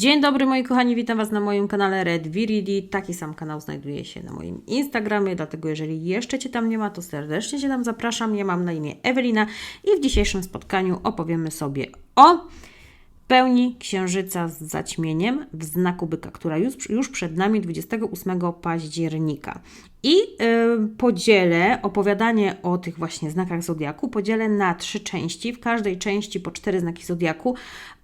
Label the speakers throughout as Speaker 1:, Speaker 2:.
Speaker 1: Dzień dobry moi kochani, witam Was na moim kanale Red Viridi. Taki sam kanał znajduje się na moim Instagramie, dlatego jeżeli jeszcze Cię tam nie ma, to serdecznie Cię tam zapraszam. Ja mam na imię Ewelina i w dzisiejszym spotkaniu opowiemy sobie o pełni księżyca z zaćmieniem w znaku byka, która już, już przed nami 28 października. I yy, podzielę opowiadanie o tych właśnie znakach zodiaku, podzielę na trzy części, w każdej części po cztery znaki zodiaku,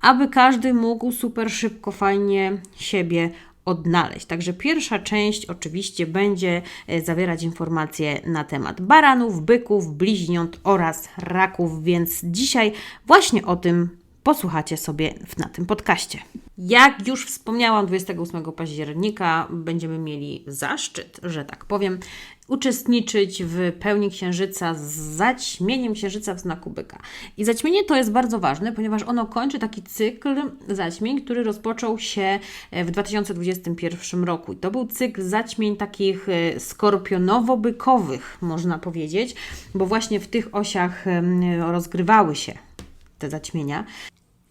Speaker 1: aby każdy mógł super szybko, fajnie siebie odnaleźć. Także pierwsza część oczywiście będzie e, zawierać informacje na temat baranów, byków, bliźniąt oraz raków, więc dzisiaj właśnie o tym posłuchacie sobie na tym podcaście. Jak już wspomniałam, 28 października będziemy mieli zaszczyt, że tak powiem, uczestniczyć w pełni księżyca z zaćmieniem księżyca w znaku byka. I zaćmienie to jest bardzo ważne, ponieważ ono kończy taki cykl zaćmień, który rozpoczął się w 2021 roku. I to był cykl zaćmień takich e, skorpionowo-bykowych, można powiedzieć, bo właśnie w tych osiach rozgrywały się te zaćmienia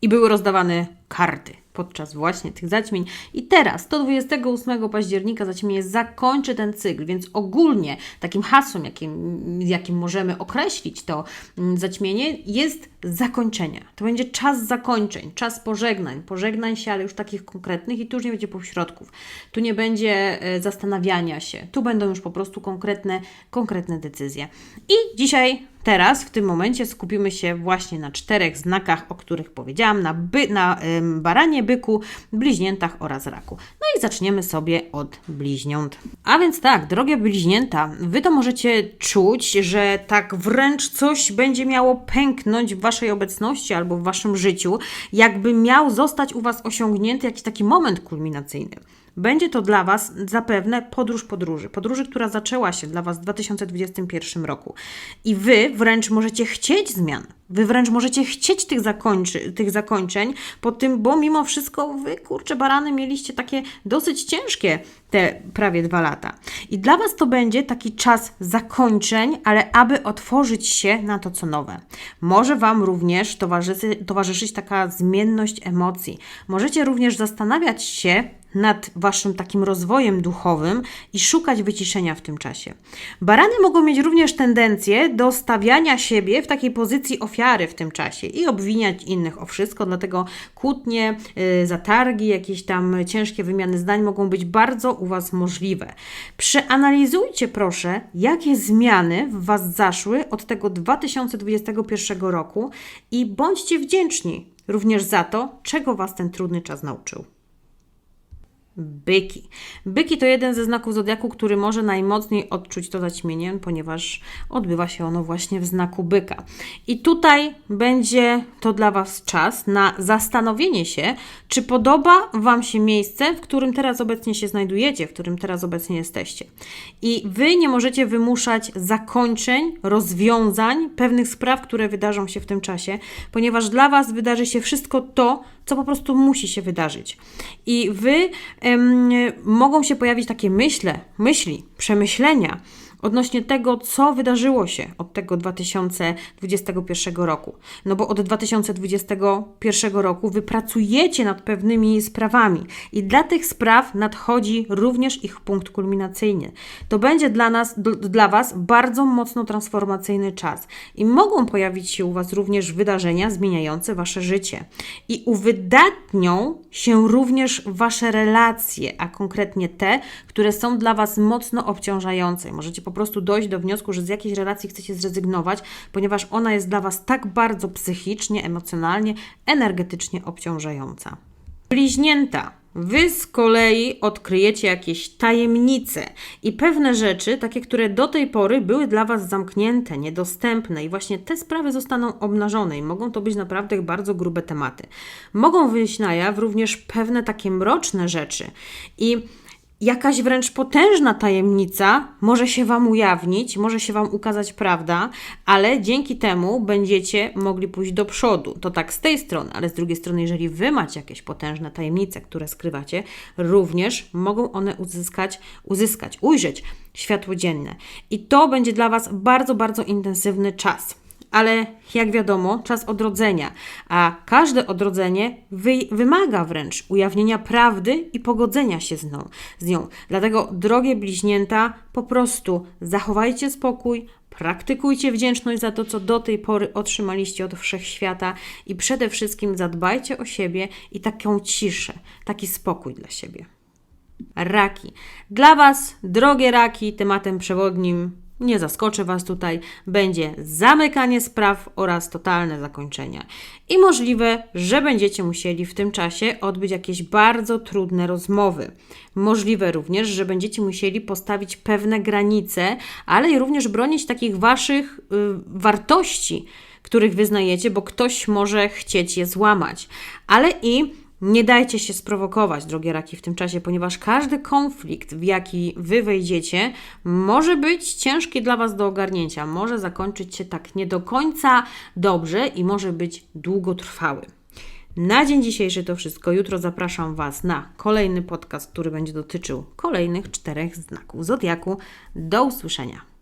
Speaker 1: i były rozdawane karty podczas właśnie tych zaćmień. I teraz, do 28 października zaćmienie zakończy ten cykl, więc ogólnie takim hasłem, jakim, jakim możemy określić to mm, zaćmienie, jest zakończenia. To będzie czas zakończeń, czas pożegnań, pożegnań się, ale już takich konkretnych i tu już nie będzie półśrodków. Tu nie będzie e, zastanawiania się, tu będą już po prostu konkretne, konkretne decyzje. I dzisiaj Teraz, w tym momencie, skupimy się właśnie na czterech znakach, o których powiedziałam: na, by, na ym, baranie, byku, bliźniętach oraz raku. No i zaczniemy sobie od bliźniąt. A więc tak, drogie bliźnięta, wy to możecie czuć, że tak wręcz coś będzie miało pęknąć w waszej obecności albo w waszym życiu, jakby miał zostać u was osiągnięty jakiś taki moment kulminacyjny. Będzie to dla Was zapewne podróż podróży. Podróży, która zaczęła się dla Was w 2021 roku. I Wy wręcz możecie chcieć zmian. Wy wręcz możecie chcieć tych, zakończy, tych zakończeń po tym, bo mimo wszystko Wy, kurcze barany, mieliście takie dosyć ciężkie te prawie dwa lata. I dla Was to będzie taki czas zakończeń, ale aby otworzyć się na to, co nowe. Może Wam również towarzyszy, towarzyszyć taka zmienność emocji. Możecie również zastanawiać się, nad waszym takim rozwojem duchowym i szukać wyciszenia w tym czasie. Barany mogą mieć również tendencję do stawiania siebie w takiej pozycji ofiary w tym czasie i obwiniać innych o wszystko, dlatego kłótnie, yy, zatargi, jakieś tam ciężkie wymiany zdań mogą być bardzo u was możliwe. Przeanalizujcie proszę, jakie zmiany w was zaszły od tego 2021 roku i bądźcie wdzięczni również za to, czego was ten trudny czas nauczył. Byki. Byki to jeden ze znaków zodiaku, który może najmocniej odczuć to zaćmienie, ponieważ odbywa się ono właśnie w znaku byka. I tutaj będzie to dla Was czas na zastanowienie się, czy podoba Wam się miejsce, w którym teraz obecnie się znajdujecie, w którym teraz obecnie jesteście. I Wy nie możecie wymuszać zakończeń, rozwiązań, pewnych spraw, które wydarzą się w tym czasie, ponieważ dla Was wydarzy się wszystko to, co po prostu musi się wydarzyć. I Wy mogą się pojawić takie myśle, myśli, przemyślenia, odnośnie tego, co wydarzyło się od tego 2021 roku. No bo od 2021 roku wypracujecie nad pewnymi sprawami i dla tych spraw nadchodzi również ich punkt kulminacyjny. To będzie dla nas, dla Was bardzo mocno transformacyjny czas i mogą pojawić się u Was również wydarzenia zmieniające Wasze życie. I uwydatnią się również Wasze relacje, a konkretnie te, które są dla Was mocno obciążające. Możecie po prostu dojść do wniosku, że z jakiejś relacji chcecie zrezygnować, ponieważ ona jest dla Was tak bardzo psychicznie, emocjonalnie, energetycznie obciążająca. Bliźnięta. Wy z kolei odkryjecie jakieś tajemnice i pewne rzeczy, takie, które do tej pory były dla Was zamknięte, niedostępne, i właśnie te sprawy zostaną obnażone i mogą to być naprawdę bardzo grube tematy. Mogą wyjść na jaw również pewne takie mroczne rzeczy i jakaś wręcz potężna tajemnica może się Wam ujawnić, może się Wam ukazać prawda, ale dzięki temu będziecie mogli pójść do przodu. To tak z tej strony, ale z drugiej strony, jeżeli Wy macie jakieś potężne tajemnice, które skrywacie, również mogą one uzyskać, uzyskać, ujrzeć światło dzienne. I to będzie dla Was bardzo, bardzo intensywny czas ale jak wiadomo, czas odrodzenia, a każde odrodzenie wy, wymaga wręcz ujawnienia prawdy i pogodzenia się z nią, z nią. Dlatego, drogie bliźnięta, po prostu zachowajcie spokój, praktykujcie wdzięczność za to, co do tej pory otrzymaliście od wszechświata i przede wszystkim zadbajcie o siebie i taką ciszę, taki spokój dla siebie. Raki. Dla Was, drogie raki, tematem przewodnim, nie zaskoczę Was tutaj, będzie zamykanie spraw oraz totalne zakończenia. I możliwe, że będziecie musieli w tym czasie odbyć jakieś bardzo trudne rozmowy. Możliwe również, że będziecie musieli postawić pewne granice, ale i również bronić takich Waszych y, wartości, których wyznajecie, bo ktoś może chcieć je złamać. Ale i nie dajcie się sprowokować, drogie raki, w tym czasie, ponieważ każdy konflikt, w jaki wy wejdziecie, może być ciężki dla was do ogarnięcia. Może zakończyć się tak nie do końca dobrze i może być długotrwały. Na dzień dzisiejszy to wszystko. Jutro zapraszam Was na kolejny podcast, który będzie dotyczył kolejnych czterech znaków zodiaku. Do usłyszenia.